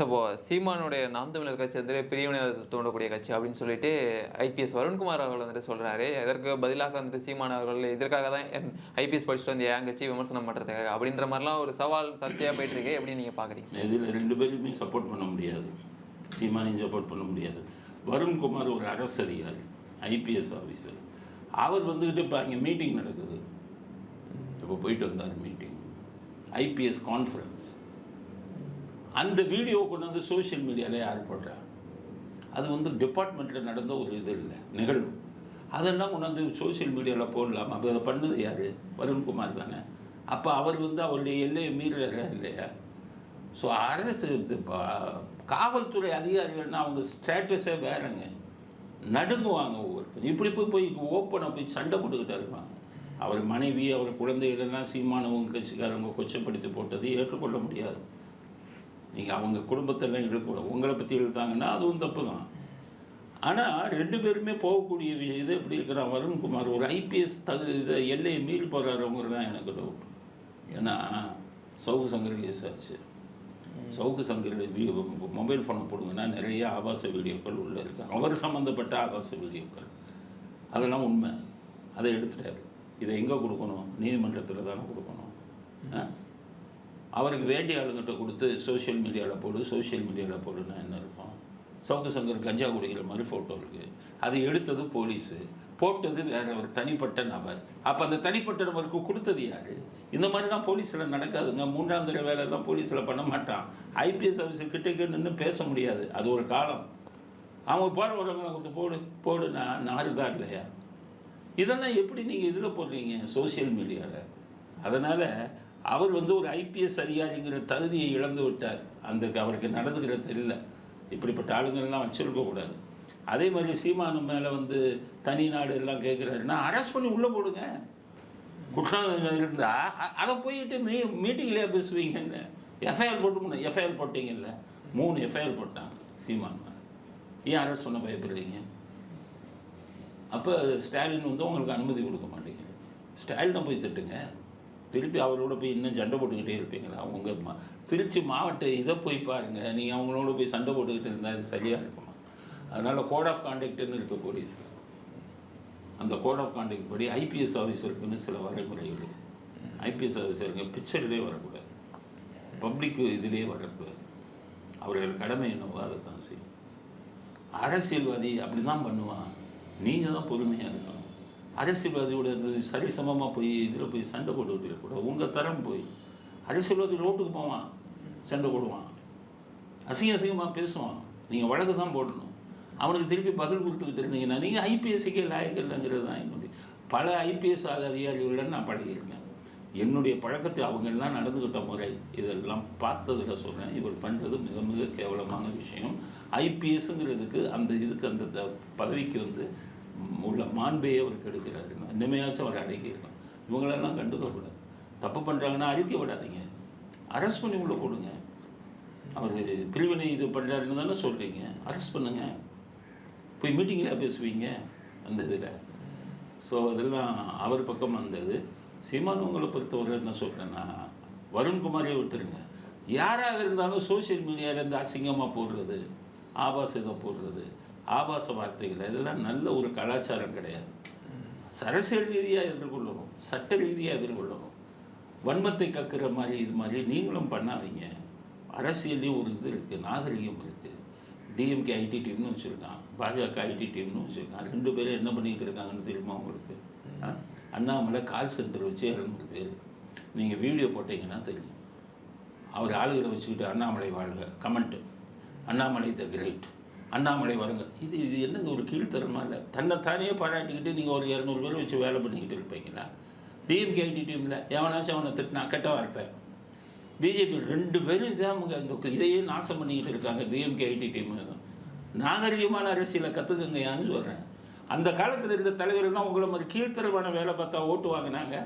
So சீமானுடைய நாம் தமிழர் கட்சி வந்து பிரிவினை தோண்டக்கூடிய கட்சி அப்படின்னு சொல்லிட்டு ஐபிஎஸ் வருண்குமார் அவர்கள் வந்துட்டு சொல்கிறாரு இதற்கு பதிலாக வந்துட்டு சீமான் அவர்கள் இதற்காக தான் ஐபிஎஸ் படிச்சுட்டு வந்து என் கட்சி விமர்சனம் பண்ணுறதுக்காக அப்படின்ற மாதிரிலாம் ஒரு சவால் சர்ச்சையாக போயிட்டு இருக்கு எப்படி நீங்கள் பார்க்குறீங்க இதில் ரெண்டு பேருமே சப்போர்ட் பண்ண முடியாது. சீமானையும் சப்போர்ட் பண்ண முடியாது. வருண்குமார் ஒரு அரசு அதிகாரி ஐபிஎஸ் ஆஃபீஸர் அவர் வந்துக்கிட்டு இப்போ அங்கே மீட்டிங் நடக்குது. இப்போ போயிட்டு வந்தார் மீட்டிங் ஐபிஎஸ் கான்ஃபரன்ஸ் அந்த வீடியோ கொண்டு வந்து சோஷியல் மீடியாவில் யார் போடுறா அது வந்து டிபார்ட்மெண்ட்டில் நடந்த ஒரு இது இல்லை நிகழ்வு. அதெல்லாம் கொண்டு வந்து சோஷியல் மீடியாவில் போடலாம்? அப்போ அதை பண்ணது யார்? வருண்குமார் தானே. அப்போ அவர் வந்து அவருடைய எல்லையை மீறுறாரா இல்லையா? ஸோ அரசு பா- காவல்துறை அதிகாரிகள்னா அவங்க ஸ்டேட்டஸே வேறங்க. நடுங்குவாங்க ஒவ்வொருத்தரும் இப்படி போய் போய் ஓப்பனாக போய் சண்டை போட்டுக்கிட்டே இருப்பாங்க. அவர் மனைவி அவர் குழந்தைகளெல்லாம் சீமானவங்க கட்சிக்காரங்க கொச்சப்படுத்தி போட்டது ஏற்றுக்கொள்ள முடியாது. நீங்கள் அவங்க குடும்பத்தெல்லாம் இழுக்கூடாது உங்களை பற்றி இழுத்தாங்கன்னா அதுவும் தப்பு தான். ஆனால் ரெண்டு பேருமே போகக்கூடிய இது எப்படி இருக்கிறான் வருண்குமார் ஒரு ஐபிஎஸ் தகு இதை எல்லையை மீறி போகிறாரவங்க தான் எனக்கு டவுட் ஏன்னா சவுக்கு சங்கர் கேஸ் ஆச்சு. சவுக்கு சங்கர் மொபைல் ஃபோனை போடுங்கன்னா நிறைய ஆபாச வீடியோக்கள் உள்ளே இருக்கு. அவர் சம்மந்தப்பட்ட ஆபாச வீடியோக்கள். அதெல்லாம் உண்மை. அதை எடுத்துட்டாரு. இதை எங்கே கொடுக்கணும்? நீதிமன்றத்தில் தானே கொடுக்கணும். அவருக்கு வேண்டிய ஆளுங்கிட்ட கொடுத்து சோஷியல் மீடியாவில் போடு சோஷியல் மீடியாவில் போடுன்னா என்ன இருக்கும்? சவுக்கு சங்கர் கஞ்சா குடிக்கிற மாதிரி ஃபோட்டோ இருக்குது அது எடுத்தது போலீஸு போட்டது வேற ஒரு தனிப்பட்ட நபர். அப்போ அந்த தனிப்பட்ட நபருக்கு கொடுத்தது யார்? இந்த மாதிரிலாம் போலீஸில் நடக்காதுங்க. மூன்றாம் தர வேலைலாம் போலீஸில் பண்ண மாட்டான். ஐபிஎஸ் ஆஃபீஸர் கிட்டக்க நின்று பேச முடியாது. அது ஒரு காலம். அவங்க போகிற வரவங்களை கொடுத்து போடு போடு. நான் நாருதா இல்லையா? இதெல்லாம் எப்படி நீங்கள் இதில் போடுறீங்க சோஷியல் மீடியாவில் அதனால் அவர் வந்து ஒரு ஐபிஎஸ் அதிகாரிங்கிற தகுதியை இழந்து விட்டார். அந்த அவருக்கு நடந்துக்கிற தெரியல. இப்படிப்பட்ட ஆளுங்கள்லாம் வச்சிருக்கக்கூடாது அதே மாதிரி சீமானு மேலே வந்து தனி நாடு எல்லாம் கேட்குறாருன்னா அரெஸ்ட் பண்ணி உள்ளே போடுங்க. குற்றம் இருந்தால் அதை போயிட்டு மீ மீட்டிங்லேயே பேசுவீங்கன்னு. எஃப்ஐஆர் போட்டு எஃப்ஐஆர் போட்டீங்கல்ல. மூணு எஃப்ஐஆர் போட்டாங்க சீமான் ஏன் அரெஸ்ட் பண்ண பயப்படுறீங்க? அப்போ ஸ்டாலின் வந்து உங்களுக்கு அனுமதி கொடுக்க மாட்டேங்குது. ஸ்டாலினை போய் திட்டுங்க. திருப்பி அவரோட போய் இன்னும் சண்டை போட்டுக்கிட்டே இருப்பீங்களா? அவங்க மா திருச்சி மாவட்ட இதை போய் பாருங்கள் நீங்கள் அவங்களோட போய் சண்டை போட்டுக்கிட்டு இருந்தால் அது சரியாக இருக்குமா? அதனால் கோட் ஆஃப் கான்டக்ட்னு இருக்க போலீஸ் அந்த கோட் ஆஃப் கான்டக்ட் படி ஐபிஎஸ் ஆஃபீஸருக்குன்னு சில வரைமுறைகள் ஐபிஎஸ் ஆஃபீஸருக்கு பிக்சர்லேயே வரக்கூடாது. பப்ளிக் இதிலே வரக்கூடாது. அவர்கள் கடமை என்னவோ அதை தான் செய்யும். அரசியல்வாதி அப்படி தான் பண்ணுவான். நீங்கள் தான் பொறுமையாக இருக்கணும். அரசியல்வாதியோட இந்த சரிசமமாக போய் இதில் போய் சண்டை போட்டுக்கிட்டு கூட உங்கள் தரம் போய். அரசியல்வாதி ரோட்டுக்கு போவான் சண்டை போடுவான். அசிங்க அசிங்கமாக பேசுவான். நீங்கள் வழக்கு தான் போடணும். அவனுக்கு திருப்பி பதில் கொடுத்துக்கிட்டு இருந்தீங்கன்னா நீங்கள் ஐபிஎஸ்சிக்கே லாயக்கு இல்லைங்கிறது தான் என்னுடைய பல ஐபிஎஸ் அதிகாரிகளுடன் நான் பழகியிருக்கேன். என்னுடைய பழக்கத்தை அவங்கெல்லாம் நடந்துக்கிட்ட முறை இதெல்லாம் பார்த்ததில் சொல்கிறேன் இவர் பண்ணுறது மிக மிக கேவலமான விஷயம். ஐபிஎஸ்ங்கிறதுக்கு அந்த இதுக்கு அந்த த- பதவிக்கு வந்து உள்ள மாண்பையே அவர் கெடுக்கிறாரு. இனிமையாச்சும் அவர் அடக்கிடலாம் இவங்களெல்லாம் கண்டுக்கக்கூடாது. தப்பு பண்ணுறாங்கன்னா அறிக்கை விடாதீங்க. அரெஸ்ட் பண்ணி உள்ள போடுங்க. அவர் பிரிவினை இது பண்ணுறாருன்னு தானே சொல்கிறீங்க அரெஸ்ட் பண்ணுங்க. போய் மீட்டிங்கில் பேசுவீங்க. அந்த இதில். ஸோ அதெல்லாம் அவர் பக்கம் வந்தது. சீமான் உங்களை பொறுத்தவரை என்ன சொல்கிறேன்னா வருண்குமாரே விட்டுருங்க. யாராக இருந்தாலும் சோஷியல் மீடியாவில் இருந்து அசிங்கமாக போடுறது ஆபாச இதை போடுறது ஆபாச வார்த்தைகள் இதெல்லாம் நல்ல ஒரு கலாச்சாரம் கிடையாது. அரசியல் ரீதியாக எதிர்கொள்ளணும் சட்ட ரீதியாக எதிர்கொள்ளணும் வன்மத்தை கக்குற மாதிரி இது மாதிரி நீங்களும் பண்ணாதீங்க. அரசியல்லையும் ஒரு இது இருக்குது நாகரிகம் இருக்குது டிஎம்கே ஐடி டீம்னு வச்சுருக்கான் பாஜக ஐடி டீம்னு வச்சுருக்கான். ரெண்டு பேரும் என்ன பண்ணிக்கிட்டு இருக்காங்கன்னு தெரியுமா உங்களுக்கு? அண்ணாமலை கால் சென்டர் வச்சு இரநூறு பேர். நீங்கள் வீடியோ போட்டீங்கன்னா தெரியும். அவர் ஆளுகளை வச்சுக்கிட்டு அண்ணாமலை வாழ்க comment Annamalai the great Annamalai வருங்க. இது இது என்னங்க ஒரு கீழ்த்தரமா இல்லை தன்னை தானே பாராட்டிக்கிட்டு நீங்கள் ஒரு இரநூறு பேர் வச்சு வேலை பண்ணிக்கிட்டு இருப்பீங்களா? டிஎம்கே ஐடி டீமில் எவனாச்சும் அவனை திட்டினா கெட்ட வார்த்தை. பிஜேபி ரெண்டு பேரும் இதான் அவங்க இந்த இதையே நாசம் பண்ணிக்கிட்டு இருக்காங்க டிஎம்கே ஐடி டீம். நாகரிகமான அரசியலை கற்றுக்குங்கயான்னு சொல்கிறேன் அந்த காலத்தில் இருந்த தலைவர்கள்லாம் உங்களை மாதிரி கீழ்த்தரமான வேலை பார்த்தா ஓட்டு வாங்கினாங்க.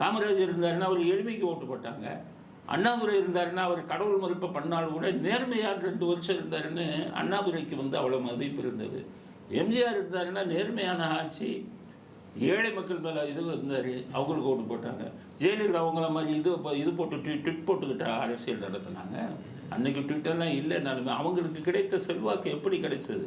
காமராஜர் இருந்தாருன்னா அவர் எளிமைக்கு ஓட்டு போட்டாங்க. அண்ணாதுரை இருந்தாருன்னா அவர் கடவுள் மறுப்பை பண்ணாலும் கூட நேர்மையாக ரெண்டு வருஷம் இருந்தாருன்னு அண்ணாதுரைக்கு வந்து அவ்வளோ மதிப்பு இருந்தது. எம்ஜிஆர் இருந்தாருன்னா நேர்மையான ஆட்சி ஏழை மக்கள் மேலே இது இருந்தார் அவங்களுக்கு ஓட்டு போட்டாங்க. ஜெயலலிதா அவங்கள மாதிரி இது இப்போ இது போட்டு ட்வி- ட்விட் போட்டுக்கிட்ட அரசியல் நடத்துனாங்க. அன்னைக்கு ட்விட்டர்லாம் இல்லைனாலுமே அவங்களுக்கு கிடைத்த செல்வாக்கு எப்படி கிடைச்சது?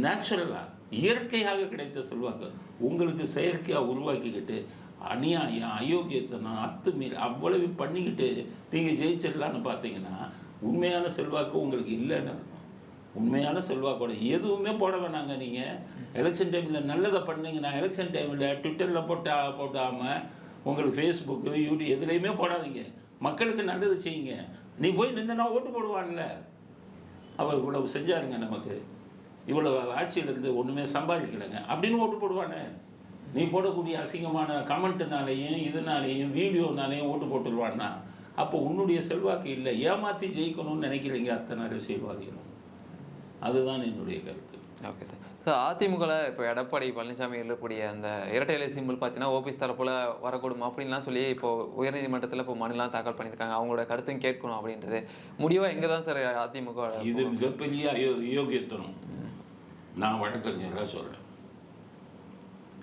நேச்சுரலாக இயற்கையாக கிடைத்த செல்வாக்கு. உங்களுக்கு செயற்கையாக உருவாக்கிக்கிட்டு அநியாயம் அயோக்கியத்தனம் அத்துமீறி அவ்வளவு பண்ணிக்கிட்டு நீங்கள் ஜெயிச்சிடலான்னு பார்த்தீங்கன்னா உண்மையான செல்வாக்கு உங்களுக்கு இல்லைன்னு உண்மையான செல்வாக்கோட எதுவுமே போட வேணாங்க நீங்கள் எலெக்ஷன் டைமில் நல்லதை பண்ணீங்கன்னா எலெக்ஷன் டைமில் ட்விட்டரில் போட்டா போட்டாமல் உங்களுக்கு ஃபேஸ்புக்கு யூடியூப் எதுலேயுமே போடாதீங்க. மக்களுக்கு நல்லது செய்யுங்க. நீ போய் நின்றுனா ஓட்டு போடுவான்ல. அவர் இவ்வளவு செஞ்சாருங்க நமக்கு. இவ்வளோ ஆட்சியிலேருந்து ஒன்றுமே சம்பாதிக்கலைங்க. அப்படின்னு ஓட்டு போடுவானே. நீ போடக்கூடிய அசிங்கமான கமெண்ட்டுனாலேயும் இதனாலேயும் வீடியோனாலேயும் ஓட்டு போட்டுருவான்னா அப்போ உன்னுடைய செல்வாக்கு இல்லை. ஏமாற்றி ஜெயிக்கணும்னு நினைக்கிறீங்க அத்தனை அரசியல்வாதிகளும். அதுதான் என்னுடைய கருத்து. ஓகே சார் சார் அதிமுகவில் இப்போ எடப்பாடி பழனிசாமி இருக்கக்கூடிய அந்த இரட்டை இலை சிம்பிள் பார்த்தீங்கன்னா ஓபிஎஸ் தரப்புல வரக்கூடும் அப்படின்லாம் சொல்லி இப்போ உயர்நீதிமன்றத்தில் இப்போ மனுலாம் தாக்கல் பண்ணியிருக்காங்க. அவங்களோட கருத்தையும் கேட்கணும் அப்படின்றது. முடிவாக எங்கே தான் சார் அதிமுக இது மிகப்பெரிய அயோ யோகியத்தனம் நான் வழக்கறிஞராக சொல்கிறேன்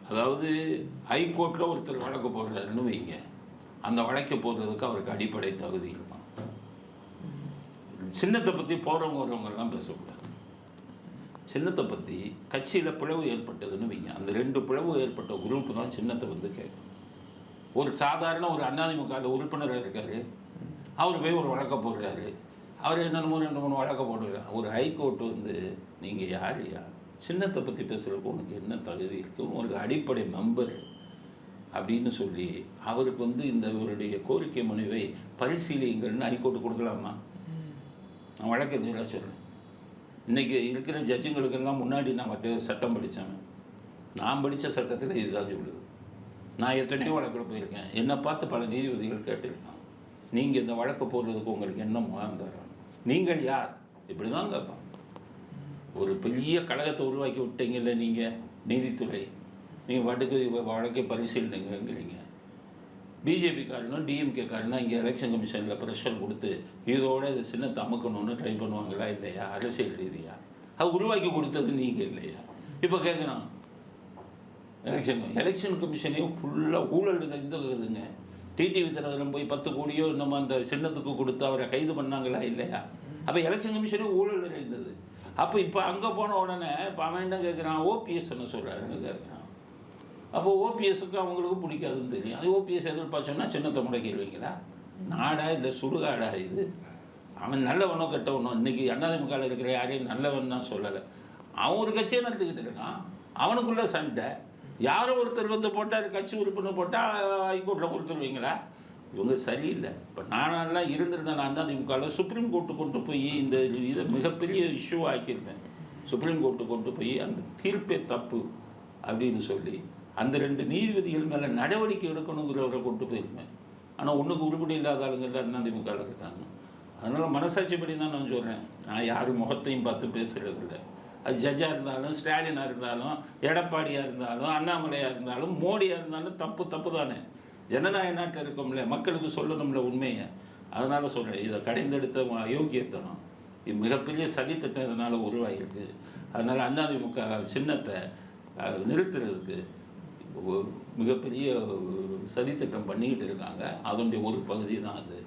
அதாவது ஹைகோர்ட்டில் ஒருத்தர் வழக்கு போடுறாருன்னு வைங்க. அந்த வழக்கை போடுறதுக்கு அவருக்கு அடிப்படை தகுதி இருக்கும் சின்னத்தை பற்றி போகிறவங்க வர்றவங்கெல்லாம் பேசக்கூடாது. சின்னத்தை பற்றி கட்சியில் பிளவு ஏற்பட்டதுன்னு வைங்க. அந்த ரெண்டு பிளவு ஏற்பட்ட குரூப் தான் சின்னத்தை வந்து கேட்கும் ஒரு சாதாரண ஒரு அதிமுக உறுப்பினராக இருக்கார். அவர் போய் ஒரு வழக்க போடுறாரு. அவர் என்னென்னமோ ரெண்டு மூணு வழக்க போடுறாரு. ஒரு ஹைகோர்ட் வந்து நீங்கள் யாரையா சின்னத்தை பற்றி பேசுகிறதுக்கு உனக்கு என்ன தகுதி இருக்குது உங்களுக்கு அடிப்படை மெம்பர் அப்படின்னு சொல்லி அவருக்கு வந்து இந்த இவருடைய கோரிக்கை மனுவை பரிசீலிங்கள்னு ஹைகோர்ட்டு கொடுக்கலாமா? நான் வழக்கறிஞராக சொல்கிறேன் இன்றைக்கி இருக்கிற ஜட்ஜுங்களுக்கெல்லாம் முன்னாடி நான் சட்டம் படித்தேன் நான் படித்த சட்டத்தில் இதுதான் சொல்லுது. நான் எத்தனையோ வழக்கில் போயிருக்கேன். என்னை பார்த்து பல நீதிபதிகள் கேட்டிருக்காங்க. நீங்கள் இந்த வழக்கு போடுறதுக்கு உங்களுக்கு என்ன முகாந்தாரம் நீங்கள் யார்? இப்படி தான் கேட்பான் ஒரு பெரிய கழகத்தை உருவாக்கி விட்டீங்கல்ல நீங்கள் நீதித்துறை. நீங்கள் வடக்கு வழக்கை பரிசீலனைங்கிறீங்க பிஜேபி காரனும் டிஎம்கே காரனும் இங்கே எலெக்ஷன் கமிஷனில் ப்ரெஷர் கொடுத்து இதோட இது சின்னத்தை தமக்கணும்னு ட்ரை பண்ணுவாங்களா இல்லையா? அரசியல் ரீதியாக அது உருவாக்கி கொடுத்தது நீங்கள் இல்லையா? இப்போ கேட்குறான் எலெக்ஷன் எலெக்ஷன் கமிஷனையும் ஃபுல்லாக ஊழல் இருந்ததுங்க டிடிவி தினகரன் போய் பத்து கோடியோ நம்ம அந்த சின்னத்துக்கு கொடுத்து அவரை கைது பண்ணாங்களா இல்லையா? அப்போ எலெக்ஷன் கமிஷனே ஊழல் இருந்தது அப்போ இப்போ அங்கே போன உடனே இப்போ அவன் என்ன கேட்குறான் ஓபிஎஸ்ன்னு சொல்கிறாருன்னு கேட்குறான் அப்போ ஓபிஎஸ்க்கு அவங்களுக்கு பிடிக்காதுன்னு தெரியும். அது ஓபிஎஸ் எதிர்பார்த்தோன்னா சின்னத்தை கேள்விங்களா? நாடா இல்லை சுடுகாடா இது? அவன் நல்லவனோ கெட்டவனோ இன்னைக்கு அண்ணாதிமுகவில் இருக்கிற யாரையும் நல்லவன் தான் சொல்லலை. அவன் ஒரு கட்சியை நடத்திக்கிட்டு இருக்கான் அவனுக்குள்ள சண்டை. யாரோ ஒருத்தர் வந்து போட்டார் கட்சி உறுப்பினர் போட்டால் ஹைகோர்ட்டில் கொடுத்துருவீங்களா? இவங்க சரியில்லை. இப்போ நானெல்லாம் இருந்திருந்தேன். நான் அதிமுகவில் சுப்ரீம் கோர்ட்டு கொண்டு போய் இந்த இதை மிகப்பெரிய இஷ்யூ ஆக்கியிருந்தேன். சுப்ரீம் கோர்ட்டு கொண்டு போய் அந்த தீர்ப்பே தப்பு அப்படின்னு சொல்லி அந்த ரெண்டு நீதிபதிகள் மேலே நடவடிக்கை எடுக்கணுங்கிறவரை கொண்டு போயிருந்தேன். ஆனால் ஒன்றுக்கு உருப்படி இல்லாத ஆளுங்கள்லாம் அண்ணா திமுகவில் இருக்காங்க. அதனால் மனசாட்சிப்படி தான் நான் சொல்கிறேன் நான் யார் முகத்தையும் பார்த்து பேசுகிறது இல்லை. அது ஜட்ஜாக இருந்தாலும் ஸ்டாலினாக இருந்தாலும் எடப்பாடியாக இருந்தாலும் அண்ணாமலையாக இருந்தாலும் மோடியாக இருந்தாலும் தப்பு தப்பு தானே. ஜனநாயக நாட்டில் இருக்கோம்ல மக்களுக்கு சொல்லணும்ல உண்மையை? அதனால் சொல்கிறேன் இதை கடைந்தெடுத்த அயோக்கியத்தனம். இது மிகப்பெரிய சதித்திட்டம் இதனால் உருவாகிருக்கு அதனால் அண்ணாதிமுக சின்னத்தை நிறுத்துறதுக்கு மிகப்பெரிய சதித்திட்டம் பண்ணிக்கிட்டு இருக்காங்க. அதனுடைய ஒரு பகுதி தான் அது.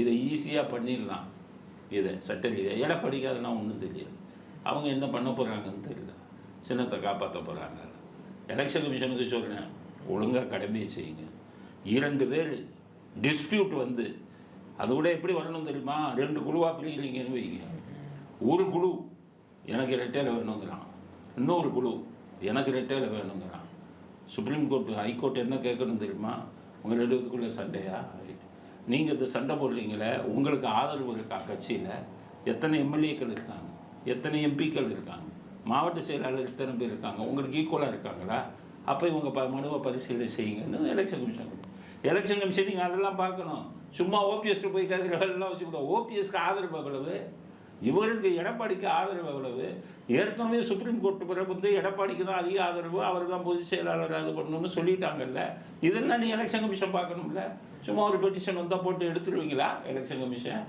இதை ஈஸியாக பண்ணிடலாம். இதை சட்ட ரீதியாக இட அதெல்லாம் ஒன்றும் தெரியாது. அவங்க என்ன பண்ண போகிறாங்கன்னு தெரியல. சின்னத்தை காப்பாற்ற போகிறாங்க எலெக்ஷன் கமிஷனுக்கு சொல்கிறேன் ஒழுங்காக கடமையை செய்யுங்க. இரண்டு பேர் டிஸ்பியூட் வந்து அது கூட எப்படி வரணும் தெரியுமா? ரெண்டு குழுவாக பிரிக்கிறீங்கன்னு வைங்க. ஒரு குழு எனக்கு ரெட்டையில் வேணுங்கிறான். இன்னொரு குழு எனக்கு ரெட்டையில் வேணுங்கிறான். சுப்ரீம் கோர்ட் ஹைகோர்ட் என்ன கேட்கணும் தெரியுமா? உங்கள் ரெண்டு பேத்துக்குள்ளே சண்டையா? நீங்கள் இந்த சண்டை போடுறீங்களே உங்களுக்கு ஆதரவு இருக்கா கட்சியில்? எத்தனை எம்எல்ஏக்கள் இருக்காங்க? எத்தனை எம்பிக்கள் இருக்காங்க? மாவட்ட செயலாளர் எத்தனை பேர் இருக்காங்க? உங்களுக்கு ஈக்குவலாக இருக்காங்களா? அப்போ இவங்க ப மனுவை பரிசீலனை செய்யுங்கன்னு எலெக்ஷன் கமிஷன் எலெக்ஷன் கமிஷன் நீங்கள் அதெல்லாம் பார்க்கணும். சும்மா ஓபிஎஸ்க்கு போய் கேட்குற வேலைலாம் வச்சுக்கூடாது ஓபிஎஸ்க்கு ஆதரவு எவ்வளவு? இவருக்கு எடப்பாடிக்கு ஆதரவு எவ்வளவு? ஏற்கனவே சுப்ரீம் கோர்ட் பிறகு வந்து எடப்பாடிக்கு தான் அதிக ஆதரவு அவர் தான் பொதுச் செயலாளர் அது பண்ணணும்னு சொல்லிட்டாங்கல்ல. இதெல்லாம் நீ எலெக்ஷன் கமிஷன் பார்க்கணும்ல? சும்மா ஒரு பெட்டிஷன் வந்தால் போட்டு எடுத்துருவீங்களா எலெக்ஷன் கமிஷன்?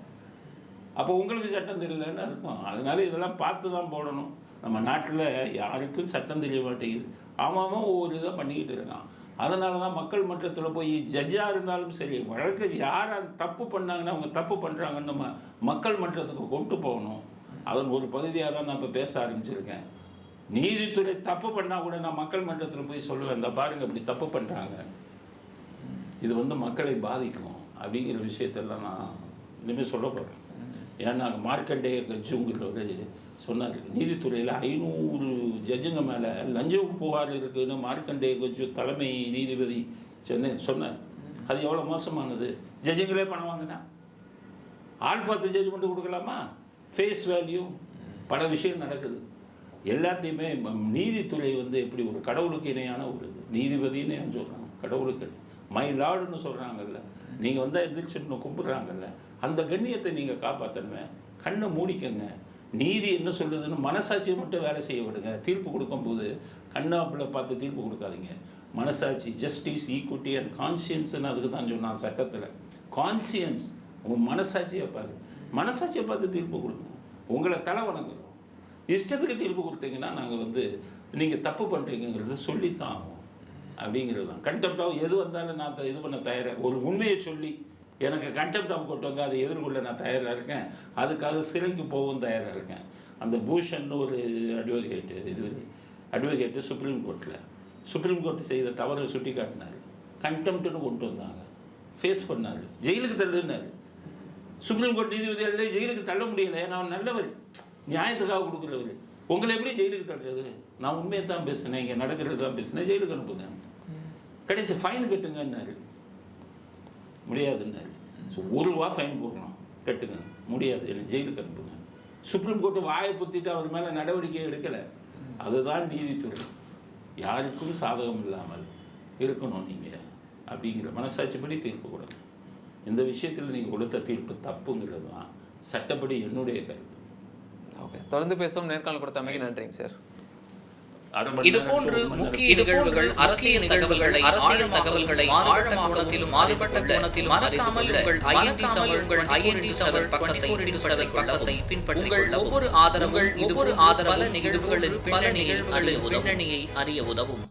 அப்போ உங்களுக்கு சட்டம் தெரியலன்னு அர்த்தம் அதனால இதெல்லாம் பார்த்து தான் போடணும். நம்ம நாட்டில் யாருக்கும் சட்டம் தெரிய மாட்டேங்குது. அவன் ஒவ்வொரு இதை பண்ணிக்கிட்டு இருக்கான். அதனால தான் மக்கள் மன்றத்தில் போய் ஜட்ஜாக இருந்தாலும் சரி வழக்கு யார் தப்பு பண்ணாங்கன்னா அவங்க தப்பு பண்ணுறாங்கன்னு நம்ம மக்கள் மன்றத்துக்கு கொண்டு போகணும். அதன் ஒரு பகுதியாக தான் நான் இப்போ பேச ஆரம்பிச்சிருக்கேன். நீதித்துறை தப்பு பண்ணால் கூட நான் மக்கள் மன்றத்தில் போய் சொல்லுவேன் இந்த பாருங்க இப்படி தப்பு பண்ணுறாங்க இது வந்து மக்களை பாதிக்கும். அப்படிங்கிற விஷயத்தெல்லாம் நான் இனிமேல் சொல்ல போகிறேன் ஏன்னா மார்க்கண்டேய கட்சிங்கிறவர் சொன்னார். நீதித்துறையில் ஐநூறு ஜட்ஜுங்க மேலே லஞ்ச புகார் இருக்குதுன்னு மார்க்கண்டே கொச்சு தலைமை நீதிபதி சென்னை சொன்னார். அது எவ்வளோ மோசமானது? ஜட்ஜுங்களே பணம் வாங்கினா? ஆள் பார்த்து ஜட்ஜ்மெண்ட் கொடுக்கலாமா? ஃபேஸ் வேல்யூ பல விஷயம் நடக்குது. எல்லாத்தையுமே ம- நீதித்துறை வந்து எப்படி ஒரு கடவுளுக்கு இணையான ஒரு இது நீதிபதின்னு சொல்கிறாங்க கடவுளுக்கு மை லார்டுன்னு சொல்கிறாங்கல்ல நீங்கள் வந்தால் எந்திரிச்சுன்னு கும்பிட்றாங்கல்ல. அந்த கண்ணியத்தை நீங்கள் காப்பாற்றணுமே கண்ணை மூடிக்கங்க. நீதி என்ன சொல்லுதுன்னு மனசாட்சியை மட்டும் வேலை செய்ய விடுங்க. தீர்ப்பு கொடுக்கும்போது கண்ணாப்பில் பார்த்து தீர்ப்பு கொடுக்காதீங்க. மனசாட்சி ஜஸ்டிஸ் ஈக்குவிட்டி அண்ட் கான்சியன்ஸ்னு அதுக்கு தான் சொன்னான் சட்டத்தில். கான்சியன்ஸ் உங்கள் மனசாட்சியை பாரு. மனசாட்சியை பார்த்து தீர்ப்பு கொடுக்கணும். உங்களை தலை வணங்குறோம் இஷ்டத்துக்கு தீர்ப்பு கொடுத்தீங்கன்னா நாங்கள் வந்து நீங்கள் தப்பு பண்ணுறீங்கிறத சொல்லித்தான் ஆகும் அப்படிங்கிறது தான். கண்டெப்டாக எது வந்தாலும் நான் இது பண்ண தயாராக ஒரு உண்மையை சொல்லி எனக்கு கண்டெம்ட் ஆஃப் கோர்ட் வந்து அதை எதிர்கொள்ள நான் தயாராக இருக்கேன். அதுக்காக சிறைக்கு போகவும் தயாராக இருக்கேன். அந்த பூஷன் ஒரு அட்வொகேட்டு இது அட்வொகேட்டு சுப்ரீம் கோர்ட்டில் சுப்ரீம் கோர்ட் செய்த தவறை சுட்டி காட்டினார். கண்டெம்ட்னு கொண்டு வந்தாங்க. ஃபேஸ் பண்ணார். ஜெயிலுக்கு தள்ளுனார். சுப்ரீம் கோர்ட் நீதிபதியாலே ஜெயிலுக்கு தள்ள முடியலை. ஏன்னா நல்லவர். நியாயத்துக்காக கொடுக்குறவர். உங்களை எப்படி ஜெயிலுக்கு தள்ளுறது? நான் உண்மையை தான் பேசினேன். இங்கே நடக்கிறது தான் பேசினேன். ஜெயிலுக்கு அனுப்புங்க. கடைசி ஃபைன் கட்டுங்கன்னாரு. முடியாதுன்னாரு. ஸோ ஒரு ரூபா ஃபைன் போடணும். கட்டுங்க முடியாது. என்னை ஜெயிலுக்கு அனுப்புங்க. சுப்ரீம் கோர்ட்டு வாயை புத்திட்டு அவர் மேலே நடவடிக்கை எடுக்கலை. அதுதான் நீதித்துறை. யாருக்கும் சாதகம் இல்லாமல் இருக்கணும் நீங்கள் அப்படிங்கிற மனசாட்சிப்படி தீர்ப்பு கொடுங்க. இந்த விஷயத்தில் நீங்கள் கொடுத்த தீர்ப்பு தப்புங்கிறது தான் சட்டப்படி என்னுடைய கருத்து. ஓகே. தொடர்ந்து பேசும் நேர்காணல் கொடுத்தமைக்கு நன்றிங்க சார். இது போன்று ஒரு. முக்கிய நிகழ்வுகள் அரசியல் தகவல்களை அரசியல் தகவல்களை மாறுபட்ட கோணத்திலும் மாறுபட்ட கோணத்திலும் மறக்காமல் உங்கள் ஐஎன்டி தமிழ் உங்கள் ஐஎன்டி தமிழ் பக்கத்தை பக்கத்தை பின்பற்றி உங்கள் ஒவ்வொரு ஆதரவுகள் ஒவ்வொரு ஆதரவு நிகழ்வுகளின் பின்னணியை அறிய உதவும். பின்னணியை அறிய உதவும்.